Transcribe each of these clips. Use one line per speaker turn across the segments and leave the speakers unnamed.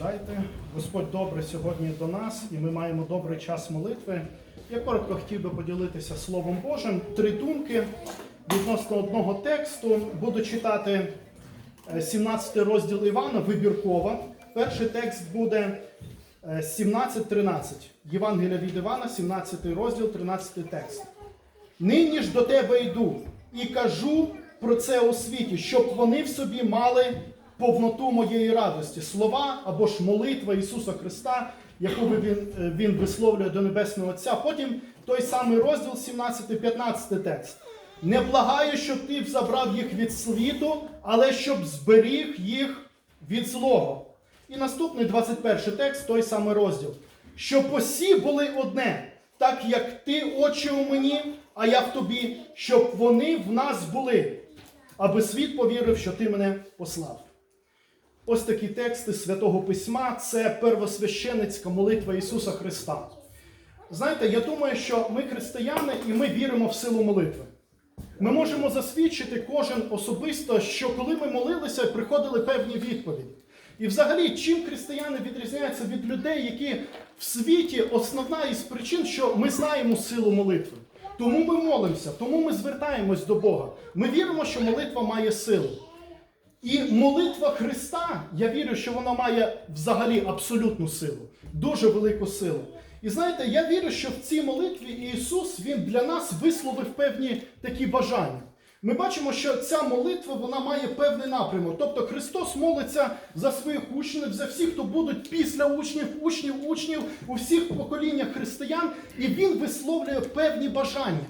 Сідайте. Господь добре сьогодні до нас, і ми маємо добрий час молитви. Я коротко хотів би поділитися Словом Божим. Три думки відносно одного тексту. Буду читати е, 17 розділ Івана, вибірково. Перший текст буде е, 17-13. Євангелія від Івана, 17 розділ, 13 текст. Нині ж до тебе йду і кажу про це у світі, щоб вони в собі мали повноту моєї радості. Слова або ж молитва Ісуса Христа, яку він, е, він висловлює до Небесного Отця. Потім той самий розділ 17-15 текст. Не благаю, щоб ти забрав їх від світу, але щоб зберіг їх від злого. І наступний 21 текст, той самий розділ. Щоб усі були одне, так як ти, Отче, у мені, а я в тобі, щоб вони в нас були, аби світ повірив, що ти мене послав. Ось такі тексти Святого Письма це первосвященицька молитва Ісуса Христа. Знаєте, я думаю, що ми християни і ми віримо в силу молитви. Ми можемо засвідчити кожен особисто, що коли ми молилися, приходили певні відповіді. І взагалі, чим християни відрізняються від людей, які в світі основна із причин, що ми знаємо силу молитви. Тому ми молимося, тому ми звертаємось до Бога. Ми віримо, що молитва має силу. І молитва Христа, я вірю, що вона має взагалі абсолютну силу, дуже велику силу. І знаєте, я вірю, що в цій молитві Ісус Він для нас висловив певні такі бажання. Ми бачимо, що ця молитва вона має певний напрямок. Тобто Христос молиться за своїх учнів, за всіх, хто будуть після учнів, учнів, учнів у всіх поколіннях християн, і Він висловлює певні бажання.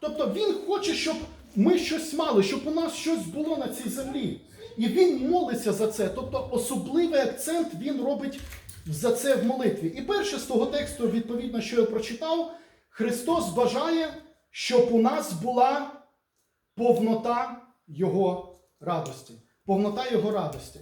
Тобто Він хоче, щоб ми щось мали, щоб у нас щось було на цій землі. І він молиться за це. Тобто особливий акцент він робить за це в молитві. І перше з того тексту, відповідно, що я прочитав, Христос бажає, щоб у нас була повнота Його радості. Повнота Його радості.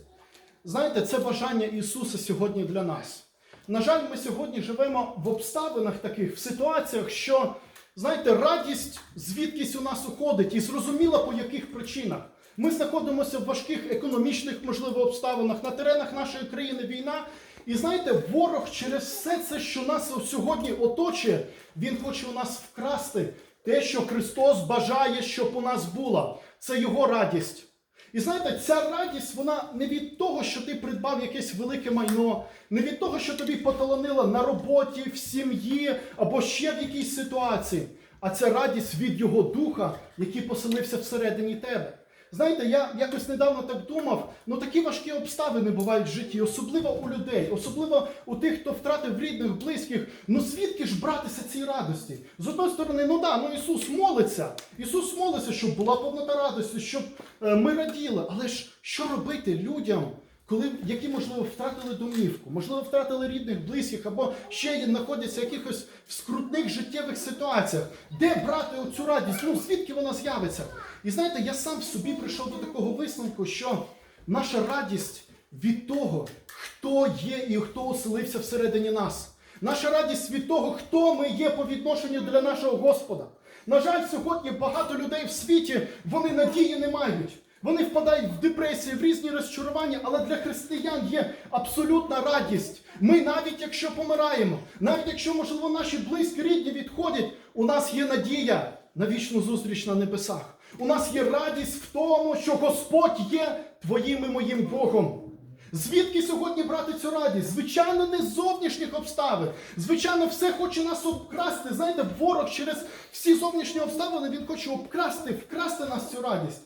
Знаєте, це бажання Ісуса сьогодні для нас. На жаль, ми сьогодні живемо в обставинах таких, в ситуаціях, що, знаєте, радість звідкись у нас уходить, і зрозуміло по яких причинах. Ми знаходимося в важких економічних, можливо, обставинах на теренах нашої країни війна. І знаєте, ворог через все це, що нас сьогодні оточує, він хоче у нас вкрасти те, що Христос бажає, щоб у нас було. Це Його радість. І знаєте, ця радість, вона не від того, що ти придбав якесь велике майно, не від того, що тобі поталанило на роботі, в сім'ї або ще в якійсь ситуації, а це радість від Його Духа, який поселився всередині тебе. Знаєте, я якось недавно так думав, ну такі важкі обставини бувають в житті, особливо у людей, особливо у тих, хто втратив рідних, близьких. Ну звідки ж братися цій радості? З одної сторони, ну да, ну Ісус молиться. Ісус молиться, щоб була повнота радості, щоб е, ми раділи. Але ж що робити людям? Коли, які, можливо, втратили домівку, можливо, втратили рідних, близьких, або ще знаходяться в якихось скрутних життєвих ситуаціях, де брати оцю радість? Ну звідки вона з'явиться? І знаєте, я сам собі прийшов до такого висновку, що наша радість від того, хто є і хто оселився всередині нас. Наша радість від того, хто ми є по відношенню для нашого Господа. На жаль, сьогодні багато людей в світі вони надії не мають. Вони впадають в депресії, в різні розчарування, але для християн є абсолютна радість. Ми навіть якщо помираємо, навіть якщо, можливо, наші близькі рідні відходять, у нас є надія на вічну зустріч на небесах. У нас є радість в тому, що Господь є твоїм і моїм Богом. Звідки сьогодні брати цю радість? Звичайно, не з зовнішніх обставин. Звичайно, все хоче нас обкрасти. Знаєте, ворог через всі зовнішні обставини він хоче обкрасти, вкрасти нас цю радість.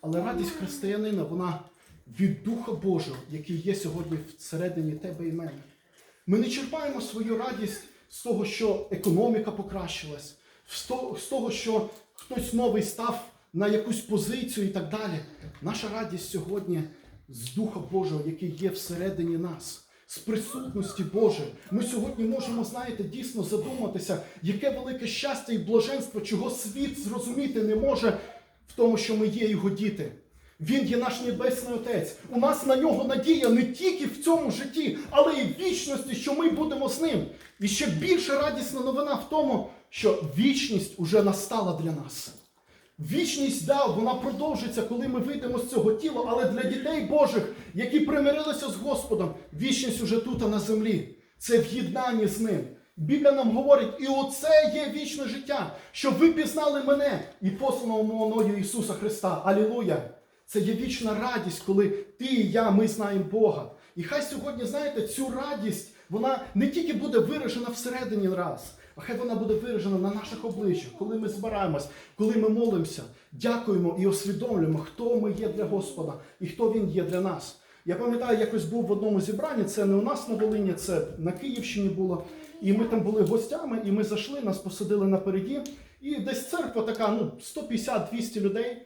Але радість християнина, вона від Духа Божого, який є сьогодні всередині тебе і мене. Ми не черпаємо свою радість з того, що економіка покращилась, з того- що хтось новий став на якусь позицію і так далі. Наша радість сьогодні з Духа Божого, який є всередині нас. З присутності Божої. Ми сьогодні можемо, знаєте, дійсно задуматися, яке велике щастя і блаженство, чого світ зрозуміти не може в тому, що ми є його діти. Він є наш небесний Отець. У нас на нього надія не тільки в цьому житті, але і в вічності, що ми будемо з ним. І ще більша радісна новина в тому, що вічність уже настала для нас. Вічність дав, вона продовжиться, коли ми вийдемо з цього тіла, але для дітей Божих, які примирилися з Господом, вічність уже тут, а на землі. Це в єднанні з ним. Біблія нам говорить, і оце є вічне життя, щоб ви пізнали мене і посланого мною Ісуса Христа. Алілуя! Це є вічна радість, коли ти і я, ми знаємо Бога. І хай сьогодні, знаєте, цю радість, вона не тільки буде виражена всередині раз, хай вона буде виражена на наших обличчях, коли ми збираємось, коли ми молимося, дякуємо і усвідомлюємо, хто ми є для Господа і хто Він є для нас. Я пам'ятаю, якось був в одному зібранні, це не у нас на Волині, це на Київщині було. І ми там були гостями, і ми зайшли, нас посадили напереді. І десь церква така, ну, 150-200 людей.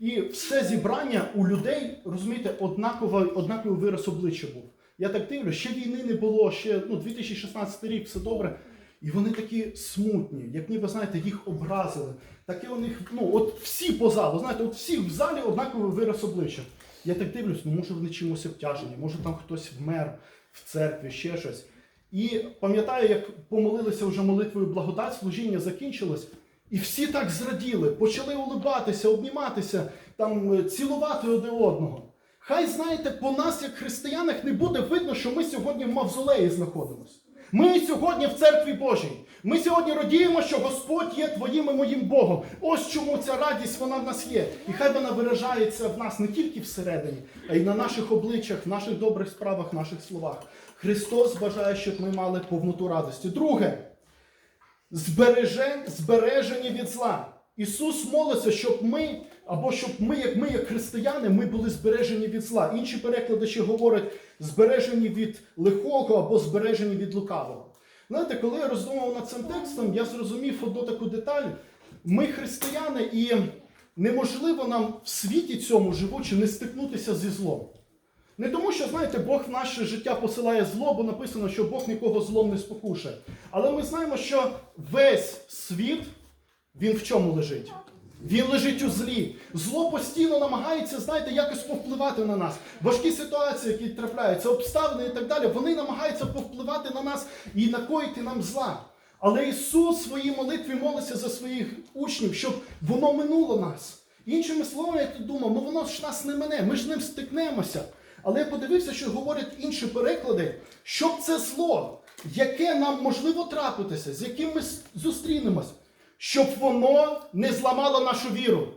І все зібрання у людей, розумієте, однаково, однаковий вираз обличчя був. Я так дивлюсь, ще війни не було, ще ну, 2016 рік, все добре. І вони такі смутні, як ніби, знаєте, їх образили. Таке у них, ну, от всі по залу, знаєте, от всі в залі однаковий вираз обличчя. Я так дивлюсь, ну може вони чимось обтяжені, може там хтось вмер в церкві, ще щось. І пам'ятаю, як помолилися вже молитвою благодать, служіння закінчилось, і всі так зраділи, почали улибатися, обніматися, там е, цілувати один одного. Хай знаєте, по нас, як християнах, не буде видно, що ми сьогодні в мавзолеї знаходимося. Ми сьогодні в церкві Божій. Ми сьогодні радіємо, що Господь є твоїм і моїм Богом. Ось чому ця радість вона в нас є. І хай вона виражається в нас не тільки всередині, а й на наших обличчях, в наших добрих справах, в наших словах. Христос бажає, щоб ми мали повноту радості. Друге, збереже, збережені від зла. Ісус молиться, щоб ми, або щоб ми, як ми, як християни, ми були збережені від зла. Інші перекладачі говорять збережені від лихого або збережені від лукавого. Знаєте, коли я роздумував над цим текстом, я зрозумів одну таку деталь. Ми християни, і неможливо нам в світі цьому живучи не стикнутися зі злом. Не тому, що, знаєте, Бог в наше життя посилає зло, бо написано, що Бог нікого злом не спокушає. Але ми знаємо, що весь світ, він в чому лежить? Він лежить у злі. Зло постійно намагається, знаєте, якось повпливати на нас. Важкі ситуації, які трапляються, обставини і так далі, вони намагаються повпливати на нас і накоїти нам зла. Але Ісус в своїй молитві молиться за своїх учнів, щоб воно минуло нас. Іншими словами, я тут думав, ну воно ж нас не мине, ми ж ним стикнемося. Але я подивився, що говорять інші переклади, щоб це зло, яке нам можливо трапитися, з яким ми зустрінемось, щоб воно не зламало нашу віру.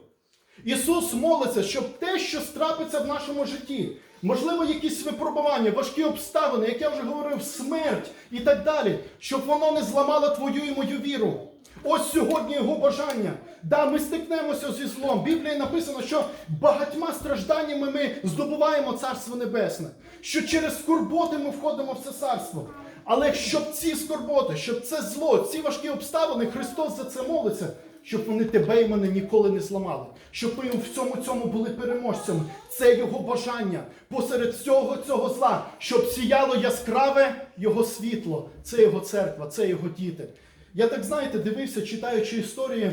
Ісус молиться, щоб те, що страпиться в нашому житті, можливо, якісь випробування, важкі обставини, як я вже говорив, смерть і так далі, щоб воно не зламало твою і мою віру. Ось сьогодні його бажання. Да, ми стикнемося зі злом. В Біблії написано, що багатьма стражданнями ми здобуваємо Царство Небесне, що через скорботи ми входимо в це царство. Але щоб ці скорботи, щоб це зло, ці важкі обставини, Христос за це молиться, щоб вони тебе і мене ніколи не зламали, щоб ми в цьому цьому були переможцями. Це його бажання посеред всього цього зла, щоб сіяло яскраве його світло. Це його церква, це його діти. Я так знаєте, дивився, читаючи історії,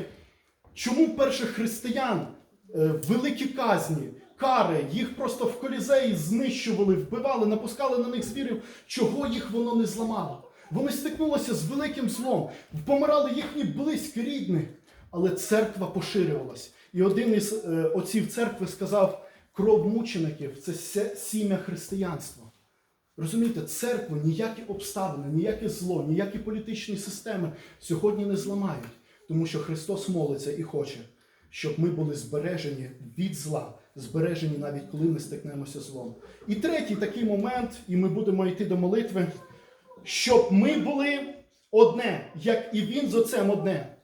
чому перших християн е, великі казні, кари, їх просто в колізеї знищували, вбивали, напускали на них звірів, чого їх воно не зламало. Вони стикнулися з великим злом, помирали їхні близькі рідні, але церква поширювалась. І один із е, отців церкви сказав: кров мучеників це сім'я християнства. Розумієте, церкву ніякі обставини, ніяке зло, ніякі політичні системи сьогодні не зламають, тому що Христос молиться і хоче, щоб ми були збережені від зла, збережені навіть коли ми стикнемося з злом. І третій такий момент, і ми будемо йти до молитви, щоб ми були одне, як і Він з Отцем одне.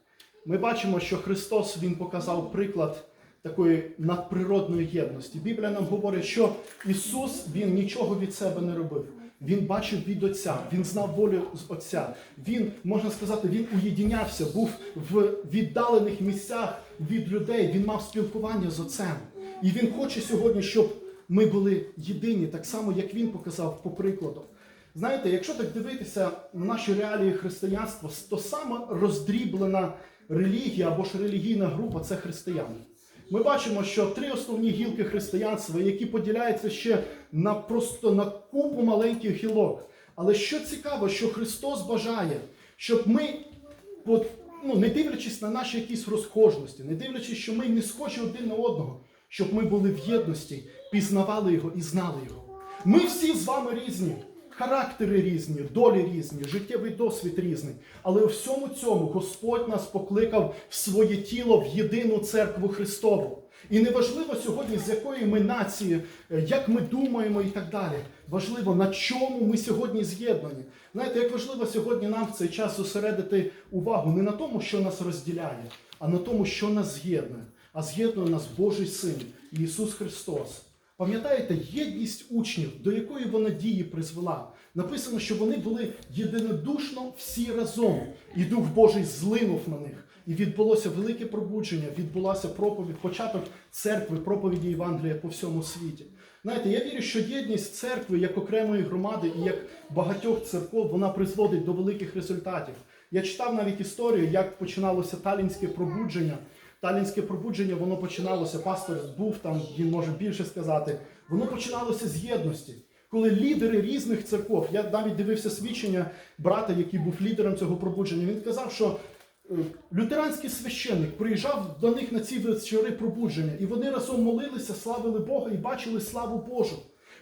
Ми бачимо, що Христос Він показав приклад такої надприродної єдності. Біблія нам говорить, що Ісус Він нічого від себе не робив. Він бачив від Отця, Він знав волю з Отця. Він, можна сказати, він уєдинявся, був в віддалених місцях від людей. Він мав спілкування з Отцем. І Він хоче сьогодні, щоб ми були єдині, так само, як Він показав по прикладу. Знаєте, якщо так дивитися на наші реалії християнства, то саме роздріблена релігія або ж релігійна група це християни. Ми бачимо, що три основні гілки християнства, які поділяються ще на просто на купу маленьких гілок. Але що цікаво, що Христос бажає, щоб ми ну, не дивлячись на наші якісь розхожності, не дивлячись, що ми не схожі один на одного, щоб ми були в єдності, пізнавали його і знали його. Ми всі з вами різні, характери різні, долі різні, життєвий досвід різний. Але у всьому цьому Господь нас покликав в своє тіло в єдину церкву Христову. І неважливо сьогодні, з якої ми нації, е, як ми думаємо і так далі. Важливо, на чому ми сьогодні з'єднані. Знаєте, як важливо сьогодні нам в цей час зосередити увагу не на тому, що нас розділяє, а на тому, що нас з'єднує. А з'єднує нас Божий Син Ісус Христос. Пам'ятаєте, єдність учнів, до якої вона дії призвела. Написано, що вони були єдинодушно всі разом, і Дух Божий злинув на них. І відбулося велике пробудження, відбулася проповідь, початок церкви, проповіді Євангелія по всьому світі. Знаєте, я вірю, що єдність церкви як окремої громади і як багатьох церков вона призводить до великих результатів. Я читав навіть історію, як починалося талінське пробудження. Талінське пробудження воно починалося. Пастор був там, він може більше сказати. Воно починалося з єдності. Коли лідери різних церков, я навіть дивився свідчення брата, який був лідером цього пробудження. Він казав, що е, лютеранський священник приїжджав до них на ці вечори пробудження, і вони разом молилися, славили Бога і бачили славу Божу.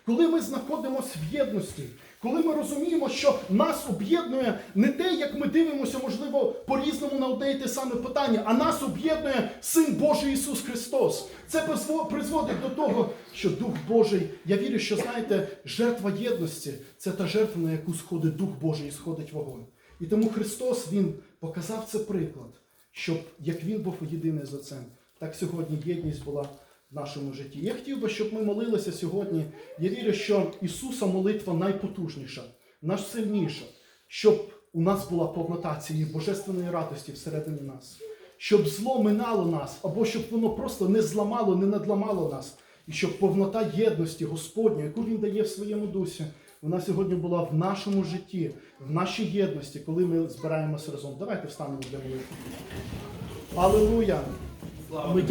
Коли ми знаходимося в єдності, коли ми розуміємо, що нас об'єднує не те, як ми дивимося, можливо, по-різному на одне і те саме питання, а нас об'єднує Син Божий Ісус Христос. Це призводить до того, що Дух Божий, я вірю, що знаєте, жертва єдності це та жертва, на яку сходить Дух Божий і сходить вогонь. І тому Христос Він показав це приклад, щоб як Він був єдиний з Отцем, так сьогодні єдність була в нашому житті. Я хотів би, щоб ми молилися сьогодні. Я вірю, що Ісуса молитва найпотужніша, найсильніша, щоб у нас була повнота цієї божественної радості всередині нас, щоб зло минало нас, або щоб воно просто не зламало, не надламало нас, і щоб повнота єдності Господня, яку Він дає в своєму дусі, вона сьогодні була в нашому житті, в нашій єдності, коли ми збираємося разом. Давайте встанемо для молитви. Аллилуйя! Ми дякуємо.